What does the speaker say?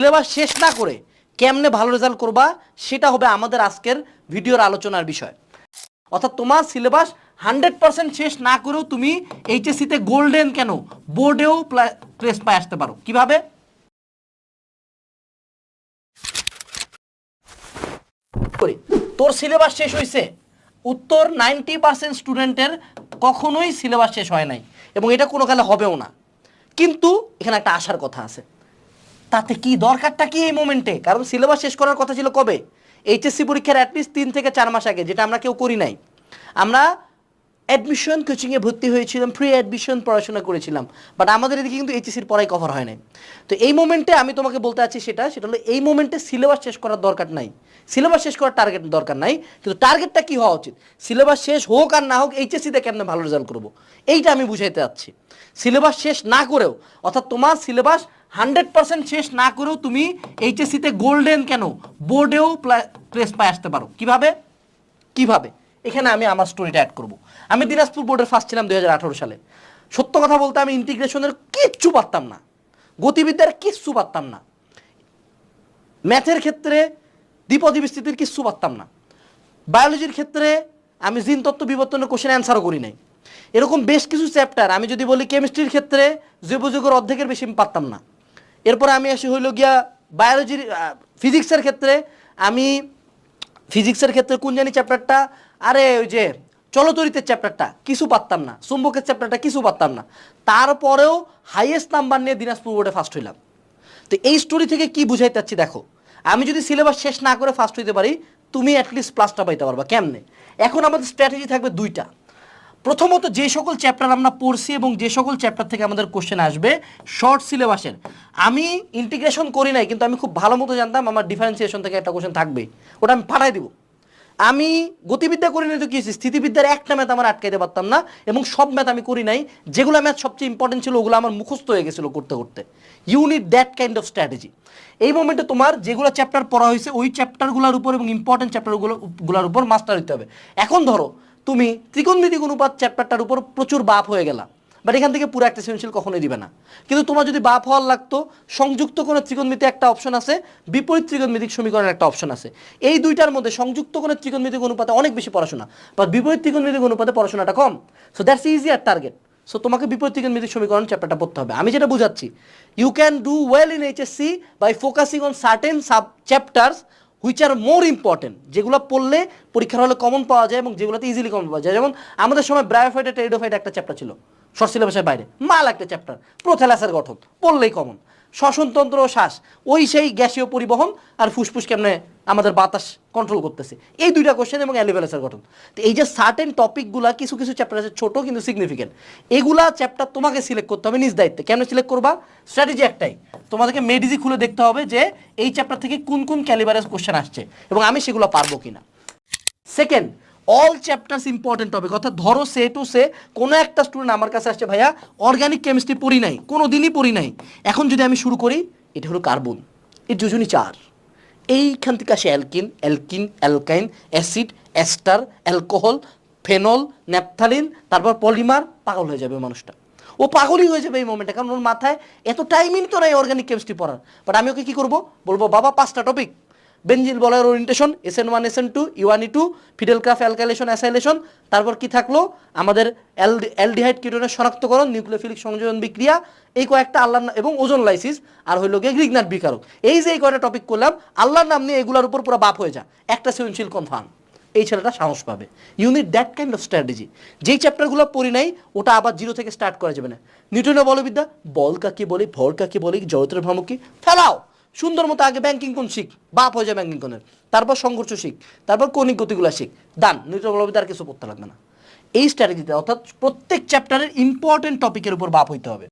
Syllabus শেষ না করে কেমনে ভালো রেজাল্ট করবা, সেটা হবে আমাদের আজকের ভিডিওর আলোচনার বিষয়। অর্থাৎ তোমার সিলেবাস হান্ড্রেড পার্সেন্ট শেষ না করেও তুমি এইচএসসিতে গোল্ডেন কেন? বোর্ডেও প্লেস পায় আসতে পারো। কীভাবে? করি। তোর সিলেবাস শেষ হয়েছে উত্তর নাইনটি পার্সেন্ট স্টুডেন্টের কখনোই সিলেবাস শেষ হয় নাই। এবং এটা কোনো কালে হবেও না। কিন্তু এখানে একটা আশার কথা আছে। তাতে কি দরকারটা কি এই মোমেন্টে? কারণ সিলেবাস শেষ করার কথা ছিল কবে? এইচএসসি পরীক্ষার অ্যাটলিস্ট তিন থেকে চার মাস আগে, যেটা আমরা কেউ করি নাই। আমরা অ্যাডমিশন কোচিংয়ে ভর্তি হয়েছিলাম ফ্রি অ্যাডমিশন পড়াশোনা করেছিলাম বাট আমাদের এদিকে কিন্তু এইচএসির পড়াই কভার হয় নাই। তো এই মোমেন্টে আমি তোমাকে বলতে চাচ্ছি সেটা সেটা হলো এই মোমেন্টে সিলেবাস শেষ করার দরকার নাই। সিলেবাস শেষ করার টার্গেট দরকার নাই, কিন্তু টার্গেটটা কি হওয়া উচিত? সিলেবাস শেষ হোক আর না হোক এইচএসসিতে কেমনে ভালো রেজাল্ট করব? এইটা আমি বুঝাইতে চাচ্ছি। সিলেবাস শেষ না করেও, অর্থাৎ তোমার সিলেবাস হান্ড্রেড পার্সেন্ট শেষ না করেও তুমি এইচএসসিতে গোল্ডেন কেন? বোর্ডেও প্লেস পায় আসতে পারো। কীভাবে? কীভাবে? এখানে আমি আমার স্টোরিটা অ্যাড করব। আমি দিনাজপুর বোর্ডের ফার্স্ট ছিলাম দু হাজার আঠেরো সালে। সত্য কথা বলতে আমি ইন্টিগ্রেশনের কিচ্ছু পারতাম না। গতিবিদ্যার কিচ্ছু পারতাম না। ম্যাথের ক্ষেত্রে দ্বিপদী বিস্তৃতির কিচ্ছু পারতাম না। বায়োলজির ক্ষেত্রে আমি জিন তত্ত্ব বিবর্তনের কোশ্চেন অ্যান্সারও করি নাই। এরকম বেশ কিছু চ্যাপ্টার আমি যদি বলি কেমিস্ট্রির ক্ষেত্রে জৈব যুগের অর্ধেকের বেশি আমি পারতাম না। এরপরে আমি আসি হইল গিয়া বায়োলজির ফিজিক্সের ক্ষেত্রে। আমি ফিজিক্সের ক্ষেত্রে কোন জানি চ্যাপ্টারটা আরে ওই যে চলতরিতের চ্যাপ্টারটা কিছু পারতাম না। চুম্বকের চ্যাপ্টারটা কিছু পারতাম না। তারপরেও হাইয়েস্ট নাম্বার নিয়ে দিনাজপুর বোর্ডে ফার্স্ট হইলাম। তো এই স্টোরি থেকে কি বুঝাইতে চাচ্ছি দেখো, আমি যদি সিলেবাস শেষ না করে ফার্স্ট হইতে পারি, তুমি অ্যাটলিস্ট প্লাসটা পাইতে পারবা, কেমনে? এখন আমাদের স্ট্র্যাটেজি থাকবে দুইটা। প্রথমত যে সকল চ্যাপ্টার আমরা পড়ছি এবং যে সকল চ্যাপ্টার থেকে আমাদের কোশ্চেন আসবে শর্ট সিলেবাসের আমি ইন্টিগ্রেশন করি নাই, কিন্তু আমি খুব ভালো মতো জানতাম আমার ডিফারেন্সিয়েশন থেকে একটা কোশ্চেন থাকবে, ওটা আমি পাঠাই দিব। আমি গতিবিদ্যা করি নাই তো কি? স্থিতিবিদ্যার একটা ম্যাথ আমার আটকাইতে পারতাম না, এবং সব ম্যাথ আমি করি নাই, যেগুলো ম্যাথ সবচেয়ে ইম্পর্টেন্ট ছিল, ওগুলো আমার মুখস্থ হয়ে গেছিল করতে করতে। Unit that kind of strategy এই মোমেন্টে তোমার যেগুলো চ্যাপ্টার পড়া হয়েছে, ওই চ্যাপ্টারগুলোর উপর এবং ইম্পর্টেন্ট চ্যাপ্টারগুলো গুলোর উপর মাস্টার হইতে হবে। এখন ধরো তুমি ত্রিকোণমিতিক অনুপাত চ্যাপ্টারটার উপর প্রচুর বাপ হয়ে গেলা। বাট এখান থেকে পুরো একটা সৃজনশীল কখনোই দিবে না। কিন্তু তোমার যদি বাপ হওয়ার লাগতো, সংযুক্ত কোনো ত্রিকোণমিতি একটা অপশন আছে, বিপরীত ত্রিকোণমিতিক সমীকরণের একটা অপশন আছে। এই দুইটার মধ্যে সংযুক্ত কোনো ত্রিকোণমিতিক অনুপাতে অনেক বেশি পড়াশোনা বাট বিপরীত ত্রিকোণমিতিক অনুপাতে পড়াশোনাটা কম। সো দ্যাটস ইজি আর টার্গেট সো তোমাকে বিপরীত ত্রিকোণমিতিক সমীকরণ চ্যাপ্টারটা পড়তে হবে। আমি যেটা বুঝাচ্ছি you can do well in HSC by focusing on certain sub chapters which are more important যেগুলো পড়লে পরীক্ষার হলে কমন পাওয়া যায় এবং যেগুলোতে ইজিলি কমন পাওয়া যায়। যেমন আমাদের সময় ব্রায়োফাইট আর টেরিডোফাইট একটা চ্যাপ্টার ছিল শর্ট সিলেবাসের বাইরে। মাল একটা চ্যাপ্টার প্রোথ্যালাসের গঠন, পড়লেই কমন শ্বসনতন্ত্র ও শ্বাস, ওই সেই গ্যাসীয় পরিবহন আর ফুসফুস কেমনে আমাদের বাতাস কন্ট্রোল করতেছে। এই দুইটা কোশ্চেন এবং অ্যালিভেলাসের গঠন। তো এই যে সার্টেন টপিকগুলা কিছু কিছু চ্যাপ্টার আছে ছোট কিন্তু সিগনিফিকেন্ট এগুলা চ্যাপ্টার তোমাকে সিলেক্ট করতে হবে নিজ দায়িত্বে। কেন সিলেক্ট করবা? স্ট্র্যাটেজি একটাই। তোমাদেরকে মেডিজি খুলে দেখতে হবে যে এই চ্যাপ্টার থেকে কোন কোন ক্যালিবারের কোশ্চেন আসছে এবং আমি সেগুলো পারব কিনা। Second all chapters important topic অর্থাৎ ধরো সে টু সে, কোনো একটা স্টুডেন্ট আমার কাছে আসছে, ভাইয়া অর্গানিক কেমিস্ট্রি পড়ি নাই, কোনো দিনই পড়ি নাই। এখন যদি আমি শুরু করি, এটা হলো কার্বন এর দুজনই চার। এইখান থেকে আসে alkene alkene alkyne acid ester alcohol phenol naphthalene তারপর পলিমার পাগল হয়ে যাবে মানুষটা। ও পাগলই হয়ে যাবে এই মোমেন্টে কারণ ওর মাথায় এত টাইমই তো নাই অর্গানিক কেমিস্ট্রি পড়ার। বাট আমি ওকে কী করব? বলব, বাবা, পাঁচটা টপিক বেঞ্জিল বলার orientation S N one S N two ইউয়ানি two Friedel Crafts alkylation acylation তারপর কি থাকল? আমাদের অ্যাল অ্যালডিহাইড কিটোনের শনাক্তকরণ নিউক্লিওফিলিক সংযোজন বিক্রিয়া, এই কয়েকটা আল্লাহ এবং ওজন লাইসিস আর হইল গিয়ে গ্রিগনাট বিকারক। এই যে এই কয়টা টপিক করলাম, আল্লাহর নাম নিয়ে এগুলোর উপর পুরো বাপ হয়ে যা। একটা সৃজনশীল কনফার্ম এই ছেলেটা সাহস পাবে। Unit that kind of strategy যেই চ্যাপ্টারগুলো পড়ি নাই, ওটা আবার জিরো থেকে স্টার্ট করা যাবে না। নিউটনের বলবিদ্যা, বল কাকে বলি, ভর কাকে বলি, জড়িতের ভ্রামক ফেলাও! সুন্দর মতো আগে ব্যাংকিং কোন শিখ, বাপ হয়ে যায় ব্যাংকিং কোনের। তারপর সংঘর্ষ শিখ, তারপর কৌণিক গতিগুলা শিখ। দান নিউটন তার কিছু পড়তে লাগবে না। এই স্ট্র্যাটেজিতে অর্থাৎ প্রত্যেক চ্যাপ্টারের ইম্পর্টেন্ট টপিকের উপর বাপ হইতে হবে।